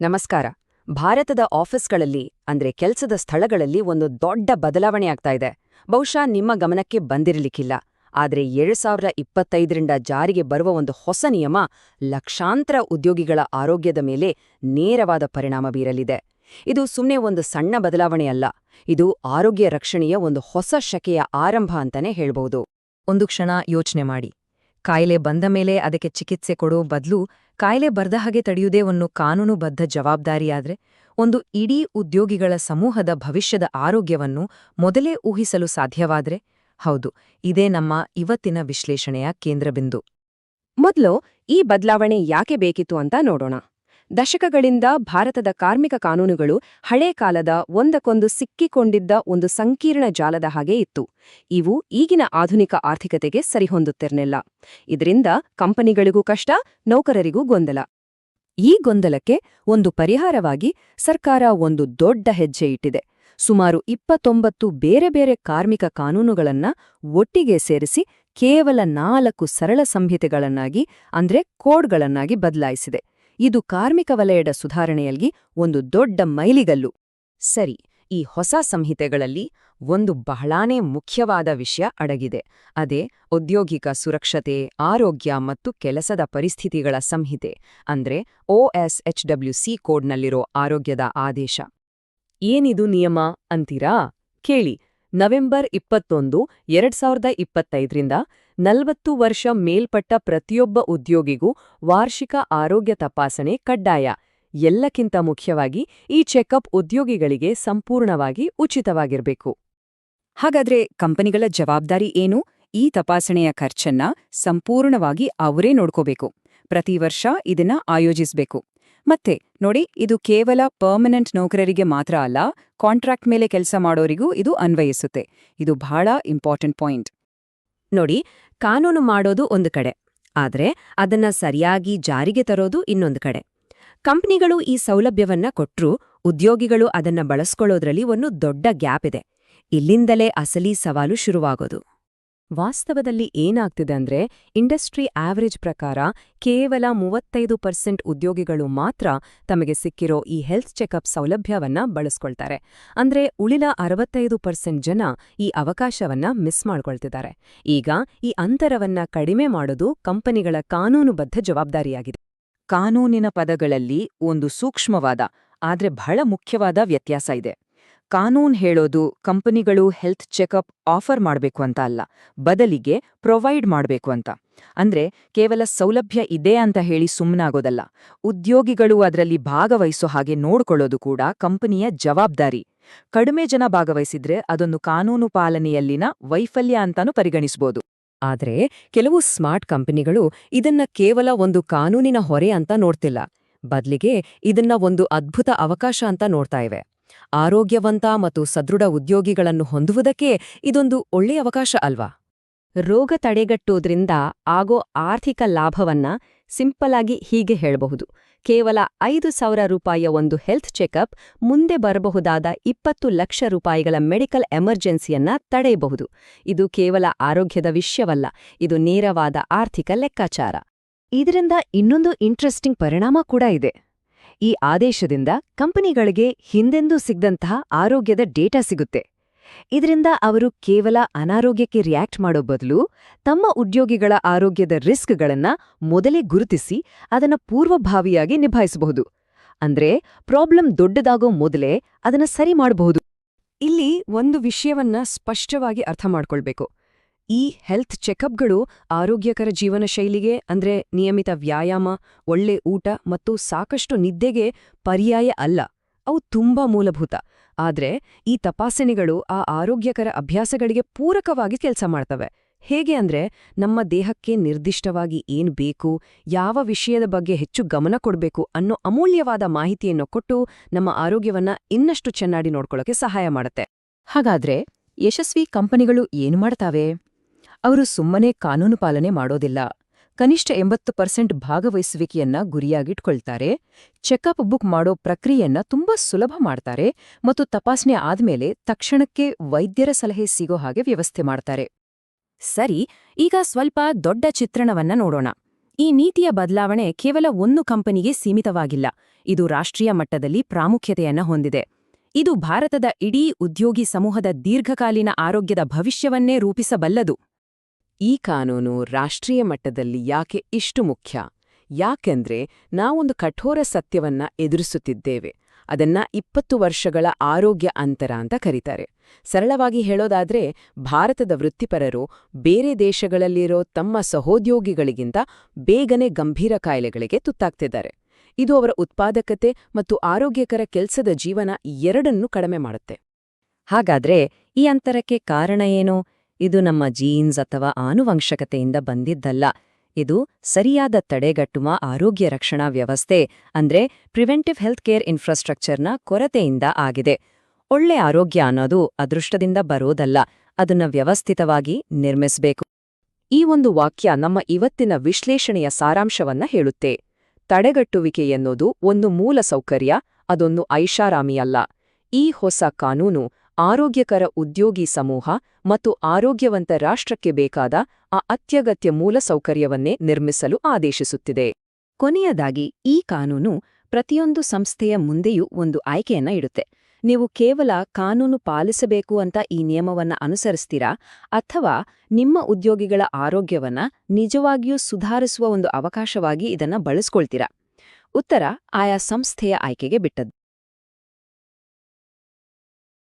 ನಮಸ್ಕಾರ. ಭಾರತದ ಆಫೀಸ್ಗಳಲ್ಲಿ, ಅಂದ್ರೆ ಕೆಲಸದ ಸ್ಥಳಗಳಲ್ಲಿ ಒಂದು ದೊಡ್ಡ ಬದಲಾವಣೆ ಆಗ್ತಾ ಇದೆ. ಬಹುಶಃ ನಿಮ್ಮ ಗಮನಕ್ಕೆ ಬಂದಿರಲಿಕ್ಕಿಲ್ಲ. ಆದರೆ ಎರಡು ಸಾವಿರ ಇಪ್ಪತ್ತೈದರಿಂದ ಜಾರಿಗೆ ಬರುವ ಒಂದು ಹೊಸ ನಿಯಮ ಲಕ್ಷಾಂತರ ಉದ್ಯೋಗಿಗಳ ಆರೋಗ್ಯದ ಮೇಲೆ ನೇರವಾದ ಪರಿಣಾಮ ಬೀರಲಿದೆ. ಇದು ಸುಮ್ಮನೆ ಒಂದು ಸಣ್ಣ ಬದಲಾವಣೆ ಅಲ್ಲ, ಇದು ಆರೋಗ್ಯ ರಕ್ಷಣೆಯ ಒಂದು ಹೊಸ ಶಕೆಯ ಆರಂಭ ಅಂತಾನೆ ಹೇಳ್ಬೋದು ಒಂದು ಕ್ಷಣ ಯೋಚನೆ ಮಾಡಿ. ಕಾಯಿಲೆ ಬಂದ ಮೇಲೆ ಅದಕ್ಕೆ ಚಿಕಿತ್ಸೆ ಕೊಡೋ ಬದಲು ಕಾಯಿಲೆ ಬರ್ದ ಹಾಗೆ ತಡೆಯುವುದೇ ಒಂದು ಕಾನೂನುಬದ್ಧ ಜವಾಬ್ದಾರಿಯಾದ್ರೆ ಒಂದು ಇಡೀ ಉದ್ಯೋಗಿಗಳ ಸಮೂಹದ ಭವಿಷ್ಯದ ಆರೋಗ್ಯವನ್ನು ಮೊದಲೇ ಊಹಿಸಲು ಸಾಧ್ಯವಾದ್ರೆ ಹೌದು, ಇದೇ ನಮ್ಮ ಇವತ್ತಿನ ವಿಶ್ಲೇಷಣೆಯ ಕೇಂದ್ರಬಿಂದು. ಮೊದಲು ಈ ಬದಲಾವಣೆ ಯಾಕೆ ಬೇಕಿತ್ತು ಅಂತ ನೋಡೋಣ. ದಶಕಗಳಿಂದ ಭಾರತದ ಕಾರ್ಮಿಕ ಕಾನೂನುಗಳು ಹಳೆ ಕಾಲದ ಒಂದಕ್ಕೊಂದು ಸಿಕ್ಕಿಕೊಂಡಿದ್ದ ಒಂದು ಸಂಕೀರ್ಣ ಜಾಲದ ಹಾಗೆ ಇತ್ತು. ಇವು ಈಗಿನ ಆಧುನಿಕ ಆರ್ಥಿಕತೆಗೆ ಸರಿಹೊಂದುತ್ತಿರಲಿಲ್ಲ. ಇದರಿಂದ ಕಂಪನಿಗಳಿಗೂ ಕಷ್ಟ, ನೌಕರರಿಗೂ ಗೊಂದಲ. ಈ ಗೊಂದಲಕ್ಕೆ ಒಂದು ಪರಿಹಾರವಾಗಿ ಸರ್ಕಾರ ಒಂದು ದೊಡ್ಡ ಹೆಜ್ಜೆ ಇಟ್ಟಿದೆ. ಸುಮಾರು ಇಪ್ಪತ್ತೊಂಬತ್ತು ಬೇರೆ ಬೇರೆ ಕಾರ್ಮಿಕ ಕಾನೂನುಗಳನ್ನ ಒಟ್ಟಿಗೆ ಸೇರಿಸಿ ಕೇವಲ ನಾಲ್ಕು ಸರಳ ಸಂಹಿತೆಗಳನ್ನಾಗಿ, ಅಂದ್ರೆ ಕೋಡ್ಗಳನ್ನಾಗಿ ಬದಲಾಯಿಸಿದೆ. ಇದು ಕಾರ್ಮಿಕ ವಲಯದ ಸುಧಾರಣೆಯಲ್ಲಿ ಒಂದು ದೊಡ್ಡ ಮೈಲಿಗಲ್ಲು. ಸರಿ, ಈ ಹೊಸ ಸಂಹಿತೆಗಳಲ್ಲಿ ಒಂದು ಬಹಳಾನೇ ಮುಖ್ಯವಾದ ವಿಷಯ ಅಡಗಿದೆ. ಅದೇ ಔದ್ಯೋಗಿಕ ಸುರಕ್ಷತೆ, ಆರೋಗ್ಯ ಮತ್ತು ಕೆಲಸದ ಪರಿಸ್ಥಿತಿಗಳ ಸಂಹಿತೆ, ಅಂದ್ರೆ ಓಎಸ್ಎಚ್ಡಬ್ಲ್ಯೂಸಿ ಕೋಡ್ನಲ್ಲಿರೋ ಆರೋಗ್ಯದ ಆದೇಶ. ಏನಿದು ನಿಯಮ ಅಂತೀರಾ? ಕೇಳಿ. ನವೆಂಬರ್ ಇಪ್ಪತ್ತೊಂದು, ಎರಡ್ ಸಾವಿರದ ಇಪ್ಪತ್ತೈದರಿಂದ ನಲವತ್ತು ವರ್ಷ ಮೇಲ್ಪಟ್ಟ ಪ್ರತಿಯೊಬ್ಬ ಉದ್ಯೋಗಿಗೂ ವಾರ್ಷಿಕ ಆರೋಗ್ಯ ತಪಾಸಣೆ ಕಡ್ಡಾಯ. ಎಲ್ಲಕ್ಕಿಂತ ಮುಖ್ಯವಾಗಿ ಈ ಚೆಕಪ್ ಉದ್ಯೋಗಿಗಳಿಗೆ ಸಂಪೂರ್ಣವಾಗಿ ಉಚಿತವಾಗಿರಬೇಕು. ಹಾಗಾದ್ರೆ ಕಂಪನಿಗಳ ಜವಾಬ್ದಾರಿ ಏನು? ಈ ತಪಾಸಣೆಯ ಖರ್ಚನ್ನ ಸಂಪೂರ್ಣವಾಗಿ ಅವರೇ ನೋಡ್ಕೋಬೇಕು. ಪ್ರತಿ ವರ್ಷ ಇದನ್ನ ಆಯೋಜಿಸಬೇಕು. ಮತ್ತೆ ನೋಡಿ, ಇದು ಕೇವಲ ಪರ್ಮನೆಂಟ್ ನೌಕರರಿಗೆ ಮಾತ್ರ ಅಲ್ಲ, ಕಾಂಟ್ರಾಕ್ಟ್ ಮೇಲೆ ಕೆಲಸ ಮಾಡೋರಿಗೂ ಇದು ಅನ್ವಯಿಸುತ್ತೆ. ಇದು ಬಹಳ ಇಂಪಾರ್ಟೆಂಟ್ ಪಾಯಿಂಟ್. ನೋಡಿ ಕಾನೂನು ಮಾಡೋದು ಒಂದು ಕಡೆ, ಆದರೆ ಅದನ್ನ ಸರಿಯಾಗಿ ಜಾರಿಗೆ ತರೋದು ಇನ್ನೊಂದು ಕಡೆ. ಕಂಪ್ನಿಗಳು ಈ ಸೌಲಭ್ಯವನ್ನ ಕೊಟ್ರೂ ಉದ್ಯೋಗಿಗಳು ಅದನ್ನ ಬಳಸ್ಕೊಳ್ಳೋದ್ರಲ್ಲಿ ಒಂದು ದೊಡ್ಡ ಗ್ಯಾಪ್ ಇದೆ. ಇಲ್ಲಿಂದಲೇ ಅಸಲಿ ಸವಾಲು ಶುರುವಾಗೋದು. ವಾಸ್ತವದಲ್ಲಿ ಏನಾಗ್ತಿದೆ ಅಂದ್ರೆ ಇಂಡಸ್ಟ್ರಿ ಆವರೇಜ್ ಪ್ರಕಾರ ಕೇವಲ ಮೂವತ್ತೈದು ಪರ್ಸೆಂಟ್ ಉದ್ಯೋಗಿಗಳು ಮಾತ್ರ ತಮಗೆ ಸಿಕ್ಕಿರೋ ಈ ಹೆಲ್ತ್ ಚೆಕಪ್ ಸೌಲಭ್ಯವನ್ನ ಬಳಸ್ಕೊಳ್ತಾರೆ. ಅಂದ್ರೆ ಉಳಿದ ಅರವತ್ತೈದು ಪರ್ಸೆಂಟ್ ಜನ ಈ ಅವಕಾಶವನ್ನ ಮಿಸ್ ಮಾಡ್ಕೊಳ್ತಿದ್ದಾರೆ. ಈಗ ಈ ಅಂತರವನ್ನ ಕಡಿಮೆ ಮಾಡೋದು ಕಂಪನಿಗಳ ಕಾನೂನುಬದ್ಧ ಜವಾಬ್ದಾರಿಯಾಗಿದೆ. ಕಾನೂನಿನ ಪದಗಳಲ್ಲಿ ಒಂದು ಸೂಕ್ಷ್ಮವಾದ, ಆದ್ರೆ ಬಹಳ ಮುಖ್ಯವಾದ ವ್ಯತ್ಯಾಸ ಇದೆ. ಕಾನೂನ್ ಹೇಳೋದು ಕಂಪನಿಗಳು ಹೆಲ್ತ್ ಚೆಕಪ್ ಆಫರ್ ಮಾಡಬೇಕು ಅಂತ ಅಲ್ಲ, ಬದಲಿಗೆ ಪ್ರೊವೈಡ್ ಮಾಡಬೇಕು ಅಂತ. ಅಂದ್ರೆ ಕೇವಲ ಸೌಲಭ್ಯ ಇದೆ ಅಂತ ಹೇಳಿ ಸುಮ್ಮನಾಗೋದಲ್ಲ ಉದ್ಯೋಗಿಗಳು ಅದರಲ್ಲಿ ಭಾಗವಹಿಸೋ ಹಾಗೆ ನೋಡ್ಕೊಳ್ಳೋದು ಕೂಡ ಕಂಪನಿಯ ಜವಾಬ್ದಾರಿ. ಕಡಿಮೆ ಜನ ಭಾಗವಹಿಸಿದ್ರೆ ಅದೊಂದು ಕಾನೂನು ಪಾಲನೆಯಲ್ಲಿನ ವೈಫಲ್ಯ ಅಂತಾನೂ ಪರಿಗಣಿಸಬಹುದು ಆದ್ರೆ ಕೆಲವು ಸ್ಮಾರ್ಟ್ ಕಂಪನಿಗಳು ಇದನ್ನ ಕೇವಲ ಒಂದು ಕಾನೂನಿನ ಹೊರೆ ಅಂತ ನೋಡ್ತಿಲ್ಲ, ಬದ್ಲಿಗೆ ಇದನ್ನ ಒಂದು ಅದ್ಭುತ ಅವಕಾಶ ಅಂತ ನೋಡ್ತಾ ಇವೆ. ಆರೋಗ್ಯವಂತ ಮತ್ತು ಸದೃಢ ಉದ್ಯೋಗಿಗಳನ್ನು ಹೊಂದುವುದಕ್ಕೆ ಇದೊಂದು ಒಳ್ಳೆಯ ಅವಕಾಶ ಅಲ್ವಾ? ರೋಗ ತಡೆಗಟ್ಟೋದ್ರಿಂದ ಆಗೋ ಆರ್ಥಿಕ ಲಾಭವನ್ನ ಸಿಂಪಲ್ ಆಗಿ ಹೀಗೆ ಹೇಳಬಹುದು. ಕೇವಲ ಐದು ಸಾವಿರ ರೂಪಾಯಿಯ ಒಂದು ಹೆಲ್ತ್ ಚೆಕಪ್, ಮುಂದೆ ಬರಬಹುದಾದ ಇಪ್ಪತ್ತು ಲಕ್ಷ ರೂಪಾಯಿಗಳ ಮೆಡಿಕಲ್ ಎಮರ್ಜೆನ್ಸಿಯನ್ನ ತಡೆಯಬಹುದು. ಇದು ಕೇವಲ ಆರೋಗ್ಯದ ವಿಷಯವಲ್ಲ, ಇದು ನೇರವಾದ ಆರ್ಥಿಕ ಲೆಕ್ಕಾಚಾರ. ಇದರಿಂದ ಇನ್ನೊಂದು ಇಂಟ್ರೆಸ್ಟಿಂಗ್ ಪರಿಣಾಮ ಕೂಡ ಇದೆ. ಈ ಆದೇಶದಿಂದ ಕಂಪನಿಗಳಿಗೆ ಹಿಂದೆಂದೂ ಸಿಗ್ದಂತಹ ಆರೋಗ್ಯದ ಡೇಟಾ ಸಿಗುತ್ತೆ. ಇದರಿಂದ ಅವರು ಕೇವಲ ಅನಾರೋಗ್ಯಕ್ಕೆ ರಿಯಾಕ್ಟ್ ಮಾಡೋ ಬದಲು ತಮ್ಮ ಉದ್ಯೋಗಿಗಳ ಆರೋಗ್ಯದ ರಿಸ್ಕ್ಗಳನ್ನ ಮೊದಲೇ ಗುರುತಿಸಿ ಅದನ್ನ ಪೂರ್ವಭಾವಿಯಾಗಿ ನಿಭಾಯಿಸಬಹುದು. ಅಂದ್ರೆ ಪ್ರಾಬ್ಲಮ್ ದೊಡ್ಡದಾಗೋ ಮೊದಲೇ ಅದನ್ನ ಸರಿ ಮಾಡಬಹುದು. ಇಲ್ಲಿ ಒಂದು ವಿಷಯವನ್ನ ಸ್ಪಷ್ಟವಾಗಿ ಅರ್ಥ ಮಾಡ್ಕೊಳ್ಬೇಕು. ಈ ಹೆಲ್ತ್ ಚೆಕಪ್ಗಳು ಆರೋಗ್ಯಕರ ಜೀವನ ಶೈಲಿಗೆ, ಅಂದ್ರೆ ನಿಯಮಿತ ವ್ಯಾಯಾಮ, ಒಳ್ಳೆ ಊಟ ಮತ್ತು ಸಾಕಷ್ಟು ನಿದ್ದೆಗೆ ಪರ್ಯಾಯ ಅಲ್ಲ. ಅವು ತುಂಬಾ ಮೂಲಭೂತ. ಆದ್ರೆ ಈ ತಪಾಸಣೆಗಳು ಆ ಆರೋಗ್ಯಕರ ಅಭ್ಯಾಸಗಳಿಗೆ ಪೂರಕವಾಗಿ ಕೆಲಸ ಮಾಡ್ತವೆ. ಹೇಗೆ ಅಂದ್ರೆ ನಮ್ಮ ದೇಹಕ್ಕೆ ನಿರ್ದಿಷ್ಟವಾಗಿ ಏನ್ ಬೇಕು, ಯಾವ ವಿಷಯದ ಬಗ್ಗೆ ಹೆಚ್ಚು ಗಮನ ಕೊಡಬೇಕು ಅನ್ನೋ ಅಮೂಲ್ಯವಾದ ಮಾಹಿತಿಯನ್ನು ಕೊಟ್ಟು ನಮ್ಮ ಆರೋಗ್ಯವನ್ನ ಇನ್ನಷ್ಟು ಚೆನ್ನಾಗಿ ನೋಡ್ಕೊಳ್ಳೋಕೆ ಸಹಾಯ ಮಾಡುತ್ತೆ. ಹಾಗಾದ್ರೆ ಯಶಸ್ವಿ ಕಂಪನಿಗಳು ಏನು ಮಾಡ್ತಾವೆ? ಅವರು ಸುಮ್ಮನೆ ಕಾನೂನು ಪಾಲನೆ ಮಾಡೋದಿಲ್ಲ. ಕನಿಷ್ಠ ಎಂಬತ್ತು ಪರ್ಸೆಂಟ್ ಭಾಗವಹಿಸುವಿಕೆಯನ್ನ ಗುರಿಯಾಗಿಟ್ಕೊಳ್ತಾರೆ. ಚೆಕಪ್ ಬುಕ್ ಮಾಡೋ ಪ್ರಕ್ರಿಯೆಯನ್ನ ತುಂಬಾ ಸುಲಭ ಮಾಡ್ತಾರೆ ಮತ್ತು ತಪಾಸಣೆ ಆದ್ಮೇಲೆ ತಕ್ಷಣಕ್ಕೆ ವೈದ್ಯರ ಸಲಹೆ ಸಿಗೋ ಹಾಗೆ ವ್ಯವಸ್ಥೆ ಮಾಡ್ತಾರೆ. ಸರಿ, ಈಗ ಸ್ವಲ್ಪ ದೊಡ್ಡ ಚಿತ್ರಣವನ್ನ ನೋಡೋಣ. ಈ ನೀತಿಯ ಬದಲಾವಣೆ ಕೇವಲ ಒಂದು ಕಂಪನಿಗೆ ಸೀಮಿತವಾಗಿಲ್ಲ. ಇದು ರಾಷ್ಟ್ರೀಯ ಮಟ್ಟದಲ್ಲಿ ಪ್ರಾಮುಖ್ಯತೆಯನ್ನ ಹೊಂದಿದೆ. ಇದು ಭಾರತದ ಇಡೀ ಉದ್ಯೋಗಿ ಸಮೂಹದ ದೀರ್ಘಕಾಲೀನ ಆರೋಗ್ಯದ ಭವಿಷ್ಯವನ್ನೇ ರೂಪಿಸಬಲ್ಲದು. ಈ ಕಾನೂನು ರಾಷ್ಟ್ರೀಯ ಮಟ್ಟದಲ್ಲಿ ಯಾಕೆ ಇಷ್ಟು ಮುಖ್ಯ? ಯಾಕೆಂದ್ರೆ ನಾವೊಂದು ಕಠೋರ ಸತ್ಯವನ್ನ ಎದುರಿಸುತ್ತಿದ್ದೇವೆ. ಅದನ್ನ ಇಪ್ಪತ್ತು ವರ್ಷಗಳ ಆರೋಗ್ಯ ಅಂತರ ಅಂತ ಕರೀತಾರೆ. ಸರಳವಾಗಿ ಹೇಳೋದಾದ್ರೆ, ಭಾರತದ ವೃತ್ತಿಪರರು ಬೇರೆ ದೇಶಗಳಲ್ಲಿರೋ ತಮ್ಮ ಸಹೋದ್ಯೋಗಿಗಳಿಗಿಂತ ಬೇಗನೆ ಗಂಭೀರ ಕಾಯಿಲೆಗಳಿಗೆ ತುತ್ತಾಗ್ತಿದ್ದಾರೆ. ಇದು ಅವರ ಉತ್ಪಾದಕತೆ ಮತ್ತು ಆರೋಗ್ಯಕರ ಕೆಲಸದ ಜೀವನ ಎರಡನ್ನೂ ಕಡಿಮೆ ಮಾಡುತ್ತೆ. ಹಾಗಾದ್ರೆ ಈ ಅಂತರಕ್ಕೆ ಕಾರಣ ಏನು? ಇದು ನಮ್ಮ ಜೀನ್ಸ್ ಅಥವಾ ಆನುವಂಶಕತೆಯಿಂದ ಬಂದಿದ್ದಲ್ಲ. ಇದು ಸರಿಯಾದ ತಡೆಗಟ್ಟುವ ಆರೋಗ್ಯ ರಕ್ಷಣಾ ವ್ಯವಸ್ಥೆ, ಅಂದ್ರೆ ಪ್ರಿವೆಂಟಿವ್ ಹೆಲ್ತ್ ಕೇರ್ ಇನ್ಫ್ರಾಸ್ಟ್ರಕ್ಚರ್ನ ಕೊರತೆಯಿಂದ ಆಗಿದೆ. ಒಳ್ಳೆ ಆರೋಗ್ಯ ಅನ್ನೋದು ಅದೃಷ್ಟದಿಂದ ಬರೋದಲ್ಲ, ಅದನ್ನ ವ್ಯವಸ್ಥಿತವಾಗಿ ನಿರ್ಮಿಸಬೇಕು. ಈ ಒಂದು ವಾಕ್ಯ ನಮ್ಮ ಇವತ್ತಿನ ವಿಶ್ಲೇಷಣೆಯ ಸಾರಾಂಶವನ್ನ ಹೇಳುತ್ತೆ. ತಡೆಗಟ್ಟುವಿಕೆ ಎನ್ನುವುದು ಒಂದು ಮೂಲ ಸೌಕರ್ಯ, ಅದೊಂದು ಐಷಾರಾಮಿಯಲ್ಲ. ಈ ಹೊಸ ಕಾನೂನು ಆರೋಗ್ಯಕರ ಉದ್ಯೋಗಿ ಸಮೂಹ ಮತ್ತು ಆರೋಗ್ಯವಂತ ರಾಷ್ಟ್ರಕ್ಕೆ ಬೇಕಾದ ಆ ಅತ್ಯಗತ್ಯ ಮೂಲಸೌಕರ್ಯವನ್ನೇ ನಿರ್ಮಿಸಲು ಆದೇಶಿಸುತ್ತಿದೆ. ಕೊನೆಯದಾಗಿ, ಈ ಕಾನೂನು ಪ್ರತಿಯೊಂದು ಸಂಸ್ಥೆಯ ಮುಂದೆಯೂ ಒಂದು ಆಯ್ಕೆಯನ್ನ ಇಡುತ್ತೆ. ನೀವು ಕೇವಲ ಕಾನೂನು ಪಾಲಿಸಬೇಕು ಅಂತ ಈ ನಿಯಮವನ್ನ ಅನುಸರಿಸ್ತೀರಾ? ಅಥವಾ ನಿಮ್ಮ ಉದ್ಯೋಗಿಗಳ ಆರೋಗ್ಯವನ್ನ ನಿಜವಾಗಿಯೂ ಸುಧಾರಿಸುವ ಒಂದು ಅವಕಾಶವಾಗಿ ಇದನ್ನ ಬಳಸ್ಕೊಳ್ತೀರಾ? ಉತ್ತರ, ಆಯಾ ಸಂಸ್ಥೆಯ ಆಯ್ಕೆಗೆ ಬಿಟ್ಟದ್ದು.